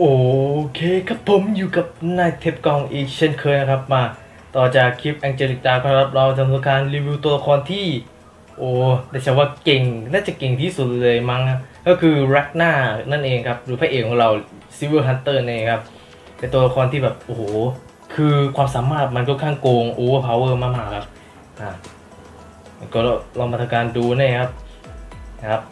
โอเคครับผมอยู่กับนายเทปกองอีกเช่นเคยนะครับมา ต่อจากคลิปแองเจลิกดาครับเราทำการรีวิวตัวละครที่ โอ้แต่ฉันว่าเก่งน่าจะเก่งที่สุดเลยมั้งก็คือรักหน้านั่นเองครับ หรือพระเอกของเราซิลเวอร์ฮันเตอร์นั่ครับเป็นตัวละครที่แบบ โอ้โห คือความสามารถมันก็ข้างโกงโอเวอร์พาวเวอร์มากๆครับอ่าก็ลองมาทำการดูนะครับนะครับ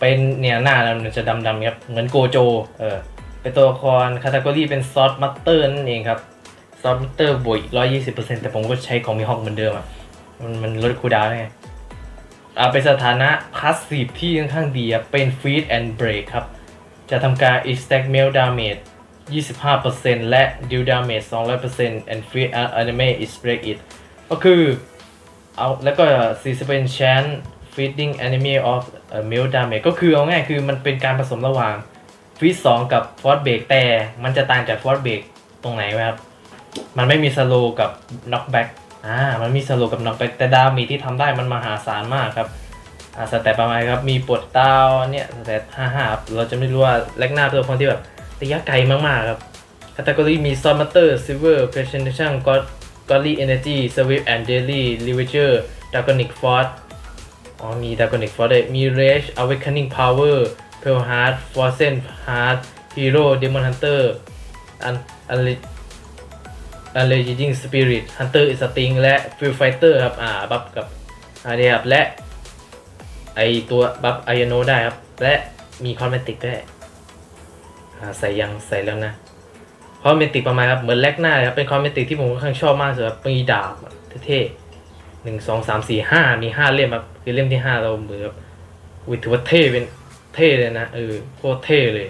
เป็นเนี่ยหน้ามันจะดำๆครับเหมือนโกโจ เออ เป็นตัวละครคาตากรีเป็นซอสมัตเตอร์นั่นเองครับซอสมัตเตอร์บวกร้อยยี่สิบเปอร์เซ็นต์แต่ผมก็ใช้ของมีฮอกเหมือนเดิมอะ มันมันลดคูดาวได้ไงอ่าเป็นสถานะพาสซีฟที่ค่อนข้างดีครับเป็น Feed and Break ครับ จะทำการ Stack Mail Damage 25%และ Deal Damage 200% and Feed Anime is Break It ก็คือเอาแล้วก็40 Chance Feeding Enemy of uh, Mail Damage ก็คือเอาง่ายคือมันเป็นการผสมระหว่าง ทวิสสองกับฟอสเบรกแต่มันจะต่างจากฟอสเบรกตรงไหนไหมครับ มันไม่มีสโลกับน็อกแบ็กอ่ามันมีสโลกับน็อกแบ็กแต่ดาวมีที่ทำได้มันมหาศาลมากครับอ่าสเตปประมาณครับมีปวดเต้าเนี่ยสเตปห้าห้าเราจะไม่รู้ว่าแลกหน้าเป็นคนที่แบบระยะไกลมากๆครับคาตาล็อมีซอมเตอร์ซิเวอร์เพรสเซนเทชั่นก็กอลลี่เอเนจีสวิฟแอนเดลี่ลิเวเจอร์ดากอนิกฟอร์ดอ๋อมีดากอนิกฟอร์ดมีเรชอเวคเคนนิ่งพาวเวอร์ มี Rage Awakening Power Pearl Heart Frozen Heart Hero Demon Hunter อันอัน Unleashing Spirit Hunter is Sting และ Field Fighter ครับ อ่า บัฟกับอันนี้ครับและ ไอตัวบัฟไอโนได้ครับ และมีคอมเมติกด้วยอ่า ใส่ยังใส่แล้วนะคอมเมติกประมาณครับ เหมือนแลกหน้าเลยครับ เป็นคอมเมติกที่ผมค่อนข้างชอบมากเลยครับมีดาบเท่ๆหนึ่งสองสามสี่ห้ามีห้าเล่มครับ คือเล่มที่ห้าเราเหมือนแบบอุ้ยถือว่าเท่เป็น เท่เลยนะเออโคตรเท่เลย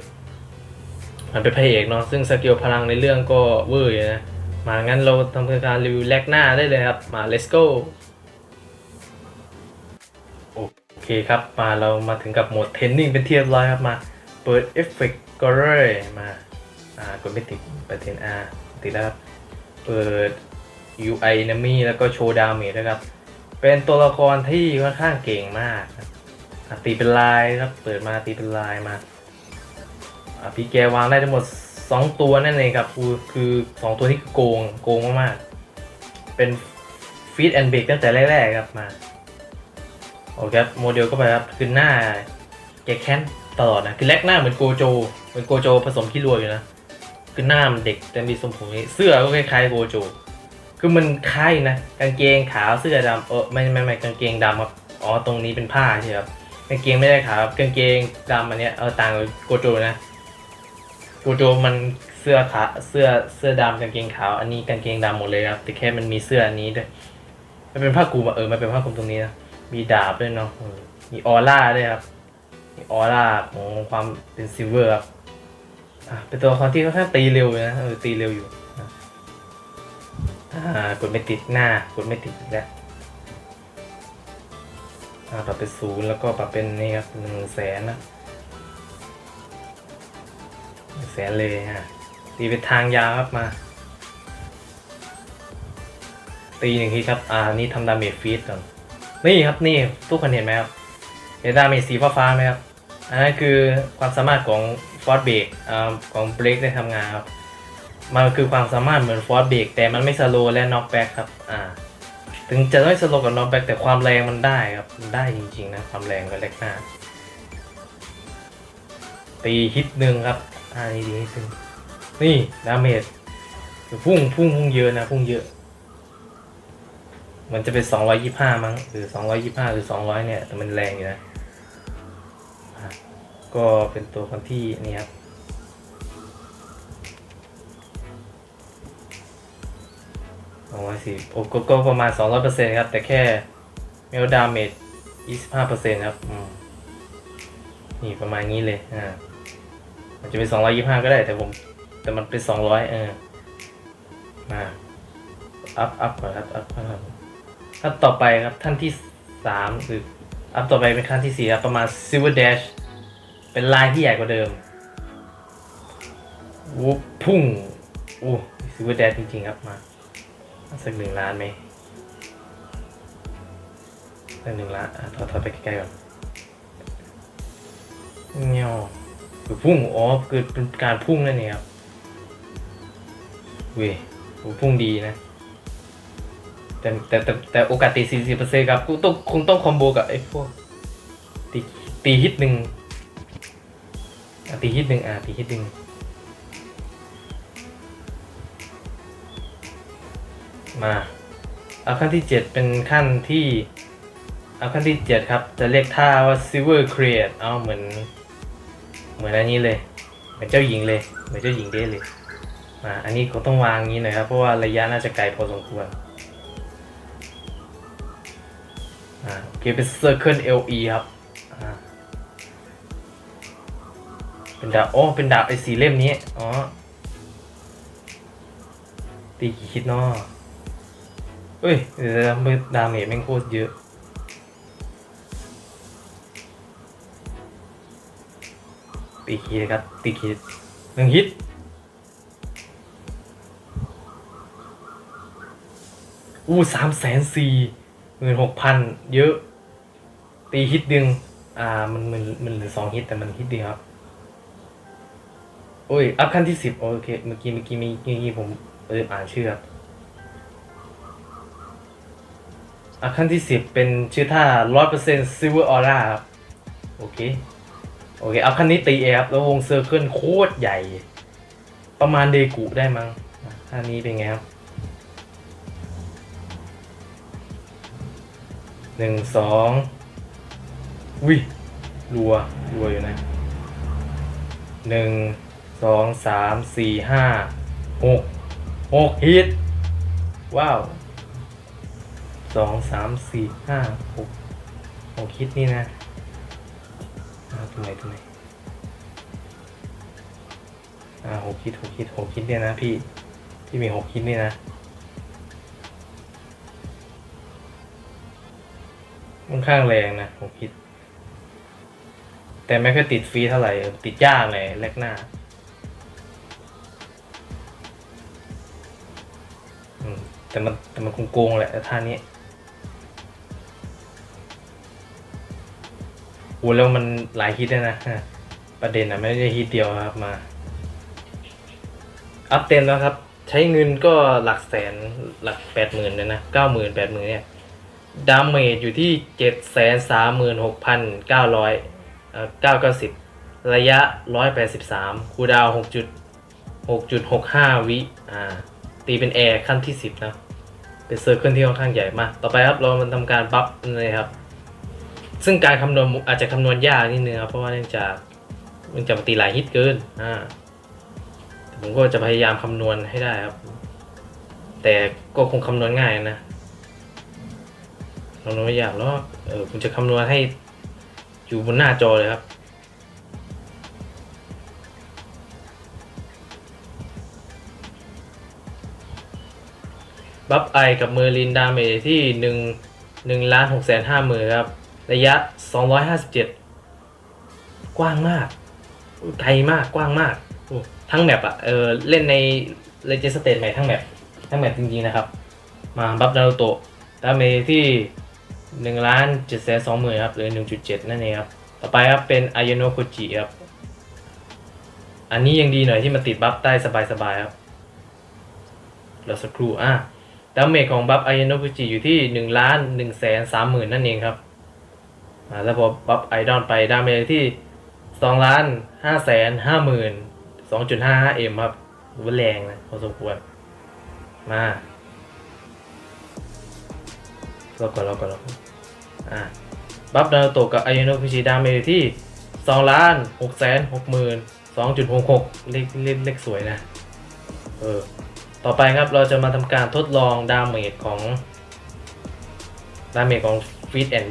มันเป็นพระเอกเนาะซึ่งสกิลพลังในเรื่องก็เวอร์อยู่นะมางั้นเราทำการรีวิวแลกหน้าได้เลยครับ มา let's go โอเคครับมาเรามาถึงกับโหมดเทรนนิ่งเป็นเรียบร้อยครับมาเปิดเอฟเฟกต์ก็เลยมาอ่ากดไม่ติดไปเทนอาติดแล้วครับเปิด UI enemy แล้วก็โชว์ดาเมจนะครับ เป็นตัวละครที่ค่อนข้างเก่งมากครับ อะตีเป็นลายครับ เปิดมาตีเป็นลายมาอะพี่แกวางได้ทั้งหมด2ตัวนั่นเองครับ คือคือ2ตัวที่คือโกงโกงมากๆ เป็นฟีดแอนด์เบรกตั้งแต่แรกๆครับมาโอเคครับโมเดลก็ไปครับคือหน้าแกแค้นตลอดนะคือแลกหน้าเหมือนโกโจ เหมือนโกโจผสมขี้รัวอยู่นะคือหน้ามันเด็กแต่มีทรงผมนี้เสื้อก็คล้ายๆโกโจ คือมันคล้ายนะกางเกงขาวเสื้อดำเออไม่ไม่ไม่กางเกงดำครับอ๋อตรงนี้เป็นผ้าใช่ครับ กางเกงไม่ได้ขาครับกางเกงดำอันเนี้ยเออต่างกับโกโจนะโกโจมันเสื้อขาเสื้อเสื้อดำกางเกงขาวอันนี้กางเกงดำหมดเลยครับแต่แค่มันมีเสื้ออันนี้ด้วยมันเป็นผ้าคลุมอะเออมันเป็นผ้าคลุมตรงนี้นะมีดาบด้วยเนาะมีออร่าด้วยครับมีออร่าของความเป็นซิลเวอร์ครับอะเป็นตัวละครที่ค่อนข้างตีเร็วนะเออตีเร็วอยู่อ่ากดไม่ติดหน้ากดไม่ติดแล้ว ปรับเป็นศูนย์แล้วก็ปรับเป็นนี่ครับหนึ่งแสนนะแสนเลยฮะตีเป็นทางยาวครับมา ตีหนึ่งทีครับ อ่านี่ทำดาเมจฟีดก่อนนี่ครับนี่ทุกคนเห็นไหมครับเห็นดาเมจสีฟ้าๆไหมครับ อันนั้นคือความสามารถของฟอร์ดเบรกอ่าของเบรกได้ทำงานครับ มันคือความสามารถเหมือนฟอร์เบรกแต่มันไม่สโลและน็อกแบ็กครับ อ่า ถึงจะไม่สโลกับน็อกแบ็กแต่ความแรงมันได้ครับมันได้จริงๆนะความแรงกับเล็กหน้าตีฮิตหนึ่งครับอ่านี่ดีฮิตหนึ่งนี่ดาเมจพุ่งพุ่งพุ่งเยอะนะพุ่งเยอะ มันจะเป็นสองร้อยยี่ห้ามั้งหรือสองร้อยยี่ห้าหรือสองร้อยเนี่ยแต่มันแรงอยู่นะก็เป็นตัวคนที่นี่ครับ ร้อยสี่โอ้ก็ก็ประมาณสองร้อยเปอร์เซ็นต์ครับ แต่แค่เมลดาเมจยี่สิบห้าเปอร์เซ็นต์ครับนี่ประมาณนี้เลยอ่ามันจะเป็นสองร้อยยี่ห้าก็ได้แต่ผม แต่มันเป็นสองร้อยเออมาอัพอัพก่อนครับอัพครับขั้นต่อไปครับท่านที่สามคืออัพต่อไปเป็นขั้นที่สี่ครับประมาณ Silver Dash เป็นลายที่ใหญ่กว่าเดิมวุบพุ่งอู้ Silver Dash จริงๆครับมา สักหนึ่งล้านไหมสักหนึ่งล้านอะถอดถอดไปใกล้ๆก่อนเงี้ยวคือพุ่งอ๋อเกิดเป็นการพุ่งนั่นเองครับเว้ยโหพุ่งดีนะแต่แต่แต่แต่โอกาสตีสี่สิบเปอร์เซ็นต์ครับกูต้องคงต้องคอมโบกับไอ้พวกตีตีฮิตหนึ่งอะตีฮิตหนึ่งอะตีฮิตหนึ่ง มา เอาขั้นที่เจ็ดเป็นขั้นที่ เอาขั้นที่เจ็ดครับ จะเรียกท่าว่า silver create เอาเหมือน เหมือนอันนี้เลย เหมือนเจ้าหญิงเลย เหมือนเจ้าหญิงเด้เลยอ่าอันนี้เขาต้องวางงี้หน่อยครับ เพราะว่าระยะน่าจะไกลพอสมควรอ่าโอเคเป็น circle LE ครับอ่าเป็นดาบโอ้เป็นดาบไอ้สีเล่มนี้ อ๋อตีกี่คิดเนาะ เอ้ยเดี๋ยวมือดาเมจแม่งโคตรเยอะตีคิดครับตีคิดหนึ่งฮิตอู้สามแสนสี่หมื่นหกพันเยอะ ตีฮิตดึง อ่ามันมันมันเหลือสองฮิตแต่มันฮิตดีครับโอ้ย อัพขั้นที่สิบโอเค เมื่อกี้เมื่อกี้มีเมื่อกี้ผมเอออ่านชื่อครับ อัพขั้นที่สิบเป็นชื่อท่าร้อยเปอร์เซ็นต์ซิลเวอร์ออร่าครับ โอเค โอเค เอัพขั้นนี้ตีเอครับแล้ววงเซอร์เคิลโคตรใหญ่ ประมาณเดกุได้มั้งอะท่านี้เป็นไงครับหนึ่งสองวิรัว รัวอยู่นะหนึ่งสองสามสี่ห้าหกหกฮิต ว้าว สองสามสี่ห้าหกหกฮิตนี่นะอ่าตรงไหนตรงไหนอ่าหกฮิตหกฮิตหกฮิตเนี่ยนะพี่พี่มีหกฮิตนี่นะ ค่อนข้างแรงนะผมคิด แต่ไม่ค่อยติดฟรีเท่าไหร่ ติดยากเลยแรกหน้าแต่มันแต่มันคงโกงๆแหละท่านี้ โอ้แล้วมันหลายฮิตเลยนะ ประเด็นอะไม่ได้ฮิตเดียวครับมา อัพเต็มแล้วครับ ใช้เงินก็หลักแสนหลักแปดหมื่นเลยนะเก้าหมื่นแปดหมื่นเนี่ยดาเมจอยู่ที่เจ็ดแสนสามหมื่นหกพันเก้าร้อยเก้าเก้าสิบระยะร้อยแปดสิบสามคูดาวหกจุดหกจุดหกห้าวิอ่าตีเป็นแอร์ขั้นที่สิบนะ เป็นเซอร์เคิลที่ค่อนข้างใหญ่มาก ต่อไปครับเรามันทำการบัฟเลยครับ ซึ่งการคำนวณอาจจะคำนวณยากนิดนึงครับเพราะว่าเนื่องจากมันจะตีหลายฮิตเกินอ่าผมก็จะพยายามคำนวณให้ได้ครับ แต่ก็คงคำนวณง่ายนะคำนวณไม่ยากหรอกเออผมจะคำนวณให้อยู่บนหน้าจอเลยครับบัฟไอกับเมอร์ลินดาเมจที่หนึ่งหนึ่งล้านหกแสนห้าหมื่นครับ ระยะสองร้อยห้าสิบเจ็ดกว้างมาก ไกลมาก กว้างมาก ทั้งแมปอะเออเล่นในเลเจนสเตทใหม่ทั้งแมปทั้งแมปจริงๆนะครับ มาบัฟนารูโตะดาเมจที่หนึ่งล้านเจ็ดแสนสองหมื่นครับ หรือหนึ่งจุดเจ็ดนั่นเองครับ ต่อไปครับเป็นอายโนโคจิครับ อันนี้ยังดีหน่อยที่มันติดบัฟได้สบายๆครับเราสักครู่อะดาเมจของบัฟอายโนโคจิอยู่ที่หนึ่งล้านหนึ่งแสนสามหมื่นนั่นเองครับ แล้วพอบัฟไอดอนไปดาเมจที่สองล้านห้าแสนห้าหมื่นสองจุดห้าห้าเอ็มครับว่าแรงนะพอสมควร มาเราก่อนเราก่อนเราก่อนอ่าบัฟนาโตกับไอโนคุชิดาเมจที่สองล้านหกแสนหกหมื่นสองจุดหกหกเลขเลขเลขสวยนะ เออ ต่อไปครับเราจะมาทำการทดลองดาเมจของ ดาเมจของฟีดแอน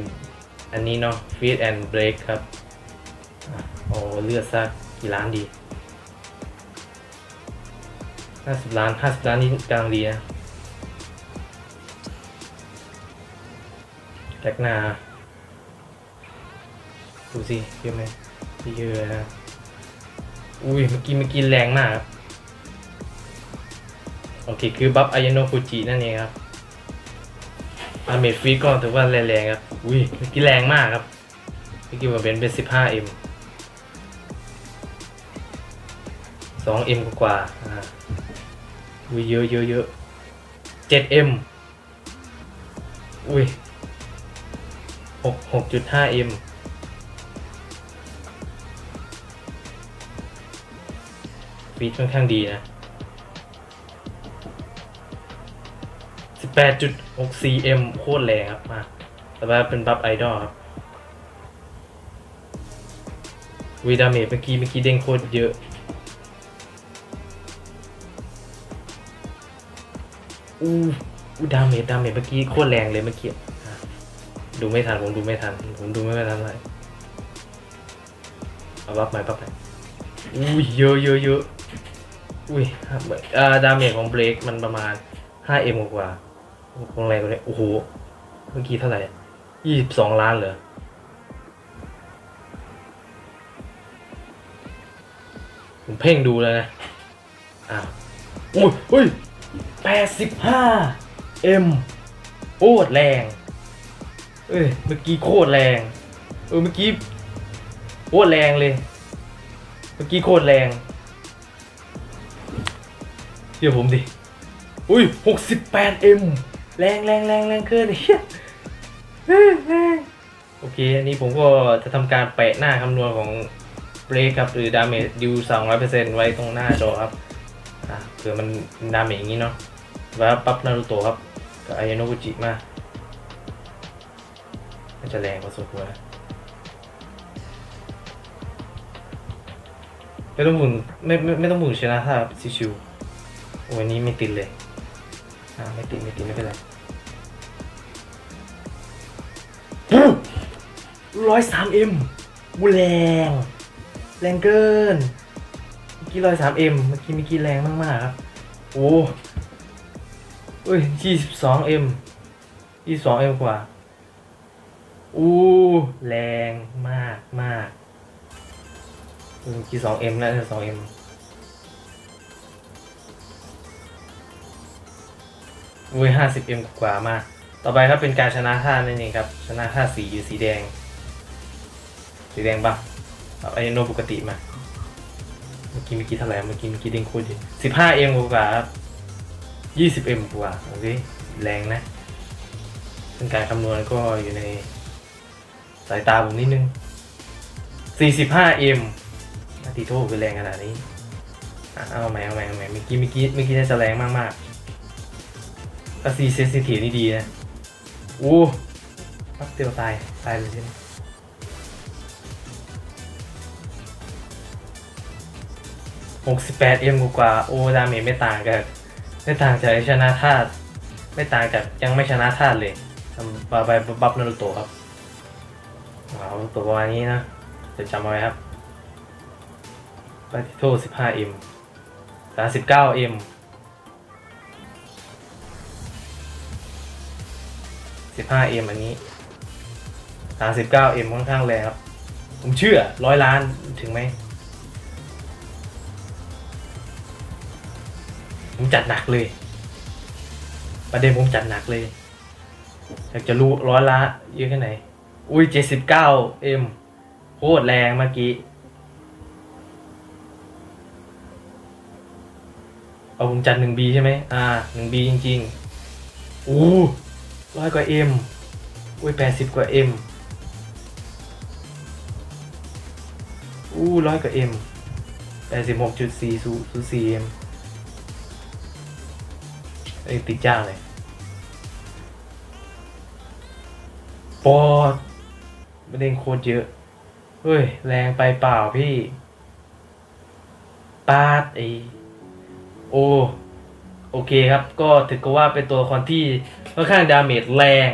อันนี้เนาะฟีดแอนเบรกครับอะโอ้เลือดสักกี่ล้านดีห้าสิบล้านห้าสิบล้านนี่กลังดีนะแตกหน้าดูสิเยอะไหมเยอะนะ อุ้ยเมื่อกี้เมื่อกี้แรงมากครับ โอเค คือบัฟอายโนฟูจินั่นเองครับ อาเมดฟีก็ถือว่าแรงๆครับ อุ้ยเมื่อกี้แรงมากครับ เมื่อกี้มันเป็นเป็น 15m สองเอ็มกว่าอ่าอุ้ยเยอะเยอะเยอะเจ็ดเอ็มอุ้ยหกหกจุดห้าเอ็มฟีดค่อนข้างดีนะ แปดจุดหกสี่เอ็มโคตรแรงครับมาแต่ว่าเป็นบัฟไอดอลครับวีดาเมจเมื่อกี้เมื่อกี้เด้งโคตรเยอะ อู้อู้ดาเมจดาเมจเมื่อกี้โคตรแรงเลยเมื่อกี้ดูไม่ทันผมดูไม่ทันผมดูไม่ทันเลยเอาบัฟใหม่บัฟใหม่อุ้ยเยอะเยอะเยอะอุ้ยอ่าดาเมจของเบรกมันประมาณ 5m กว่า คงแรงกว่านี้โอ้โห เมื่อกี้เท่าไหร่22ล้านเหรอผมเพ่งดูเลยนะ อ้าวอุ้ยอุ้ย85 M โคตรแรง เอ้ย เมื่อกี้โคตรแรง เออ เมื่อกี้โคตรแรงเลย เมื่อกี้โคตรแรงเชื่อผมดิ อุ้ย68 M แรง แรงแรงแรงเกินเฮียเฮ้ยแรงโอเค อันนี้ผมก็จะทำการแปะหน้าคำนวณของเบรกครับ หรือดาเมจดิว200%ไว้ตรงหน้าจอครับอะเผื่อมันดาเมจอย่างนี้เนาะแล้วปั๊บนารูโตะครับกับอายาโนกุจิมามันจะแรงพอสมควรนะไม่ต้องหมุนไม่ไม่ไม่ต้องหมุนชนะถ้าซิชิวโอ้ยนี้ไม่ติดเลย อ่าไม่ติดไม่ติดไม่เป็นไรร้อยสามเอ็มแรง แรงเกิน เมื่อกี้ร้อยสามเอ็มเมื่อกี้เมื่อกี้แรงมากๆครับ โอ้เอ้ยยี่สิบสองเอ็มยี่สองเอ็มกว่า อู้แรงมากมากเมื่อกี้สองเอ็มแล้วสองเอ็ม อุ้ยห้าสิบเอ็มกว่ามากต่อไปครับเป็นการชนะท่านั่นเองครับ ชนะท่าสีอยู่สีแดง สีแดงปะเอาไอโนปกติมา เมื่อกี้เมื่อกี้เท่าไหร่เมื่อกี้เมื่อกี้เด้งโคตรเยอะสิบห้าเอ็มกว่าครับยี่สิบเอ็มกว่าโอเคแรงนะเป็นการคำนวณก็อยู่ในสายตาผมนิดนึงสี่สิบห้าเอ็มนาทีโทษคือแรงขนาดนี้อะเอาใหม่เอาใหม่เอาใหม่เมื่อกี้เมื่อกี้เมื่อกี้น่าจะแรงมากมากๆ ก็ซีเซนซิทีฟนี่ดีนะโอ้ปั๊บเดียวตาย ตายเลยใช่ไหม68 m กว่า โอ้ดาเมจไม่ต่างกันไม่ต่างจากชนะธาตุไม่ต่างจากยังไม่ชนะธาตุเลยทำบาไปบับนารุโตะครับว้าตัวประมาณนี้นะจะจำเอาไว้ครับปาติโท15 m 39 m 15 m อันนี้ 39 m ค่อนข้างแรงครับ ผมเชื่อร้อยล้านถึงไหม ผมจัดหนักเลย ประเด็นผมจัดหนักเลย อยากจะรู้ร้อยละเยอะแค่ไหน อุ้ยเจ็ดสิบเก้าเอ็มโคตรแรงเมื่อกี้ เอาผมจัดหนึ่งบีใช่ไหมอ่าหนึ่งบีจริง ๆ อู้ ร้อยกว่าเอ็มอุ้ยแปดสิบกว่าเอ็มอู้ร้อยกว่าเอ็มแปดสิบหกจุดสี่ศูนย์สี่เอ็มไอ้ยติดจ้างเลยปอดไม่ได้โคตรเยอะ เฮ้ย แรงไปเปล่าพี่ ปาดไอโอ โอเคครับ ก็ถือก็ว่าเป็นตัวละครที่ค่อนข้างดาเมจแรง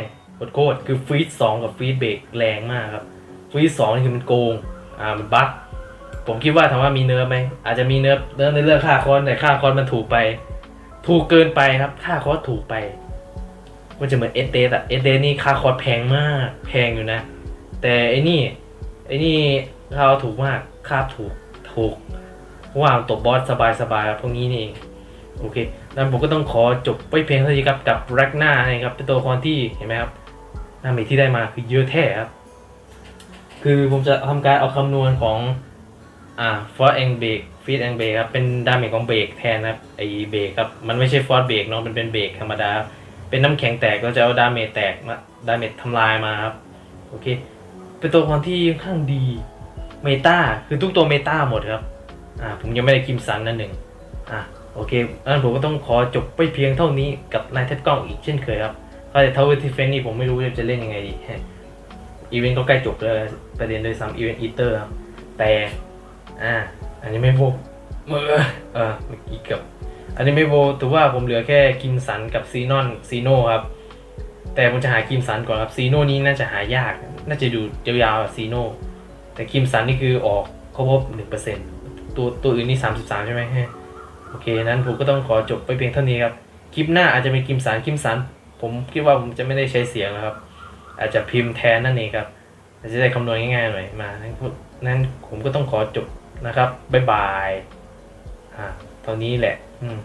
โคตรคือฟีดสองกับฟีดเบรกแรงมากครับฟีดสองนี่คือมันโกงอ่ามันบั๊กผมคิดว่าถามว่ามีเนื้อไหมอาจจะมีเนื้อเนื้อในเรื่องค่าคอนแต่ค่าคอนมันถูกไป ถูกเกินไปครับ ค่าคอร์สถูกไป มันจะเหมือนเอเดอะเอเดนี่ค่าคอร์สแพงมาก แพงอยู่นะ แต่ไอ้นี่ไอ้นี่ค่าถูกมากค่าถูกถูกว่าตบบอสสบายๆพวกนี้นี่เองโอเค แล้วผมก็ต้องขอจบไปเพียงเท่านี้ครับกับแร็กหน้านะครับเป็นตัวละครที่เห็นไหมครับหน้าเมจที่ได้มาคือเยอะแท้ครับ คือผมจะทำการเอาคำนวณของอ่าฟอร์เองเบกฟีดแองเบรกครับเป็นดาเมจของเบรกแทนนะครับไอเบรกครับมันไม่ใช่ฟอสเบรกเนาะมันเป็นเบรกธรรมดา เป็นน้ำแข็งแตกก็จะเอาดาเมจแตกมาดาเมจทำลายมาครับโอเค เป็นตัวละครที่ค่อนข้างดีเมตาคือทุกตัวเมตาหมดครับอ่าผมยังไม่ได้คิมสันนั่นหนึ่งอ่า โอเคงั้นผมก็ต้องขอจบไปเพียงเท่านี้กับนายเทปกล้องอีกเช่นเคยครับเพราะแต่ทาวเวทีเฟนนี่ผมไม่รู้จะเล่นยังไงดีอีเวนต์ก็ใกล้จบแล้วประเด็นโดยซ้ำอีเวนต์อีเตอร์ครับแต่อ่าอันนี้ไม่โบเมื่อเออเมื่อกี้เกับ อันนี้ไม่โบถือว่าผมเหลือแค่คิมสันกับซีนอนซีโนครับแต่ผมจะหาคิมสันก่อนครับซีโนนี้น่าจะหายาก น่าจะดูยาวๆซีโนแต่คิมสันนี่คือออกครบหนึ่งเปอร์เซ็นต์ตัวตัวอื่นนี่สามสิบสามใช่ไหมฮะ โอเค นั้นผมก็ต้องขอจบไปเพียงเท่านี้ครับ คลิปหน้าอาจจะมีกิมสันคิมสาร ผมคิดว่าผมจะไม่ได้ใช้เสียงนะครับ อาจจะพิมพ์แทนนั่นเองครับอาจจะได้คำนวณง่ายๆหน่อยมา นั้นผมก็ต้องขอจบนะครับ บ๊ายบายอ่าตอนนี้แหละ อืม